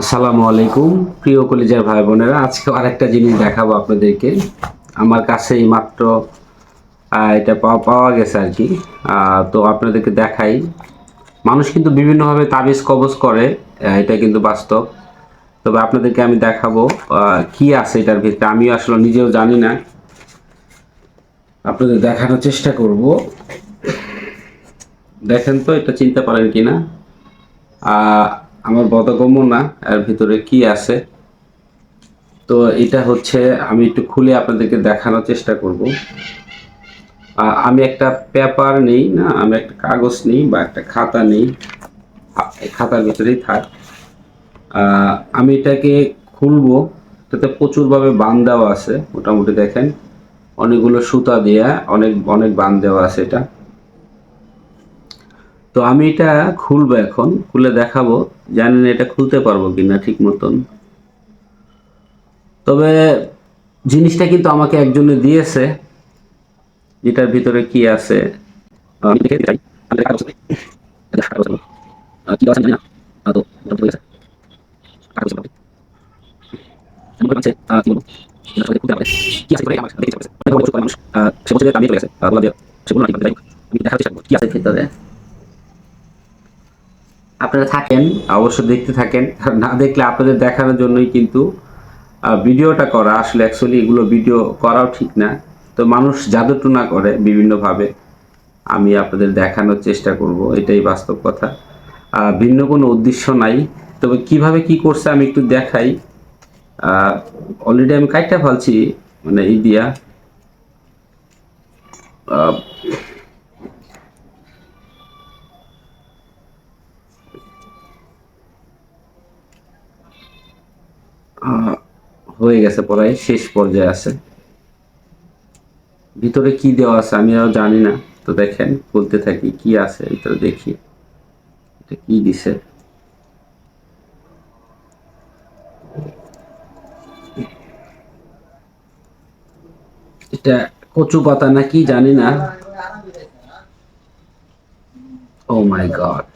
আসসালামু আলাইকুম প্রিয় কলিজার ভাই বোনেরা আজকে আরেকটা জিনিস দেখাবো আপনাদেরকে। আমার কাছে মাত্র এটা পাওয়া পাওয়া গেছে আর কি। তো আপনাদেরকে দেখাই। মানুষ কিন্তু বিভিন্নভাবে তাবিজ কবজ করে এটা কিন্তু বাস্তব। তবে আপনাদেরকে আমি দেখাবো কি আছে এটার ভিতরে। আমিও আসলে নিজেও জানি না। আপনাদের দেখানোর চেষ্টা করব। দেখেন তো এটা চিনতে পারেন কিনা। আহ, আমার বোধগম্য না, এর ভিতরে কি আছে? তো এটা হচ্ছে, আমি একটু খুলে আপনাদেরকে দেখানোর চেষ্টা করব। আমি একটা পেপার নেই, না? আমি একটা কাগজ নেই বা একটা খাতা নেই। খাতার ভিতরেই থাক। আমি এটাকে খুলবো, এটাতে প্রচুরভাবে বান দেওয়া আছে, মোটামুটি দেখেন। অনেকগুলো সুতা দিয়ে, অনেক অনেক বান দেওয়া আছে এটা। তো আমি এটা খুলবো এখন, খুলে দেখাবো। জানেন এটা খুলতে পারব কিনা ঠিক মতন। তবে জিনিসটা কিন্তু আমাকে একজনে দিয়েছে, যেটার ভিতরে কি আছে। কি আছে জানি না। কি আছে না আপনারা থাকেন, অবশ্য দেখতে থাকেন। না দেখলে আপনাদের দেখানোর জন্যই কিন্তু ভিডিওটা করা। আসলে অ্যাকচুয়ালি এগুলো ভিডিও করাও ঠিক না। তো মানুষ জাদুটুনা করে বিভিন্নভাবে। আমি আপনাদের দেখানোর চেষ্টা করব, এটাই বাস্তব কথা। ভিন্ন কোনো উদ্দেশ্য নাই। তবে কীভাবে কি করছে আমি একটু দেখাই। অলরেডি আমি কাইটটা ফেলছি মানে এই দিয়া। হয়ে গেছে পড়াই শেষ পর্যায়ে আছে। ভিতরে কি দেওয়া আছে আমি আর জানি না। তো দেখেন, বলতে থাকি, কি আছে ভিতরে দেখি। এটা কি দিছে? এটা কচু পাতা না কি জানি না। ও মাই গড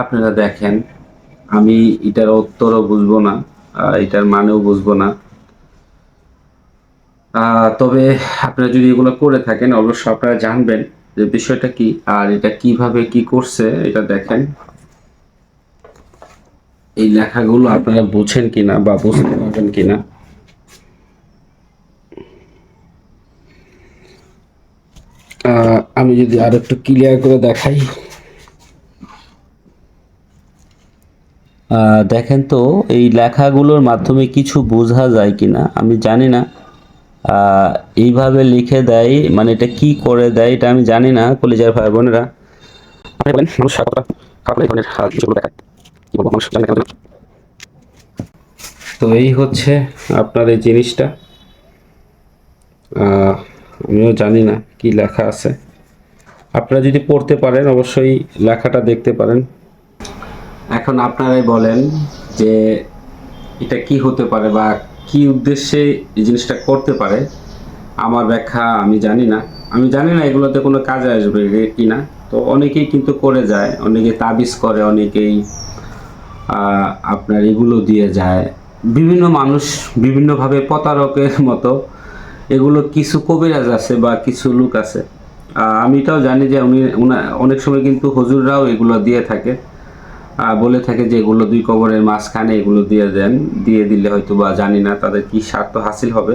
আপনারা দেখেন, আমি এটার উত্তরও বুঝব না এটার মানেও বুঝব না। তবে আপনারা যদি এগুলো করে থাকেন, অবশ্যই আপনারা জানবেন যে বিষয়টা কি, আর এটা কীভাবে কি করছে, এটা দেখেন। এই লেখাগুলো আপনারা বুঝেন কিনা বা বুঝতে পারবেন কিনা। আমি যদি আর একটু ক্লিয়ার করে দেখাই। দেখেন তো এই লেখাগুলোর মাধ্যমে কিছু বোঝা যায় কিনা? আমি জানি না। এইভাবে লিখে দেয় মানে এটা কি করে দেয় এটা আমি জানি না কলেজের ভাই বোনেরা। আপনি বলেন মানুষ সাতটা কাপড় এই ধরনের আহ, দেখায়? কি বলব মানুষ জানে কেন তো এই হচ্ছে আপনার এই জিনিসটা। আহ, আমিও জানি না কি লেখা আছে। আপনারা যদি পড়তে পারেন, অবশ্যই লেখাটা দেখতে পারেন। এখন আপনারাই বলেন যে এটা কি হতে পারে বা কি উদ্দেশ্যে এই জিনিসটা করতে পারে। আমার ব্যাখ্যা আমি জানি না। আমি জানি না এগুলোতে কোনো কাজে আসবে কি না তো অনেকেই কিন্তু করে যায় অনেকে তাবিজ করে, অনেকেই আপনার এগুলো দিয়ে যায়। বিভিন্ন মানুষ বিভিন্নভাবে প্রতারকের মতো এগুলো কিছু কবিরাজ আছে বা কিছু লোক আছে। আমি এটাও জানি যে উনি অনেক সময় কিন্তু হজুররাও এগুলো দিয়ে থাকে। বলে থাকে যে এগুলো দুই কবরের মাঝখানে এগুলো দিয়ে দেন, দিয়ে দিলে হয়তো বা জানি না তাদের কি স্বার্থ হাসিল হবে।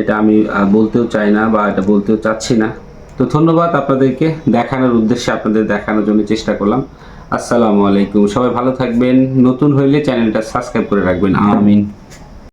এটা আমি বলতেও চাই না বা এটা বলতেও চাচ্ছি না। তো ধন্যবাদ আপনাদেরকে দেখানোর উদ্দেশ্যে আপনাদের দেখানোর জন্য চেষ্টা করলাম। আসসালামু আলাইকুম। সবাই ভালো থাকবেন। নতুন হইলে চ্যানেলটা সাবস্ক্রাইব করে রাখবেন। আমিন।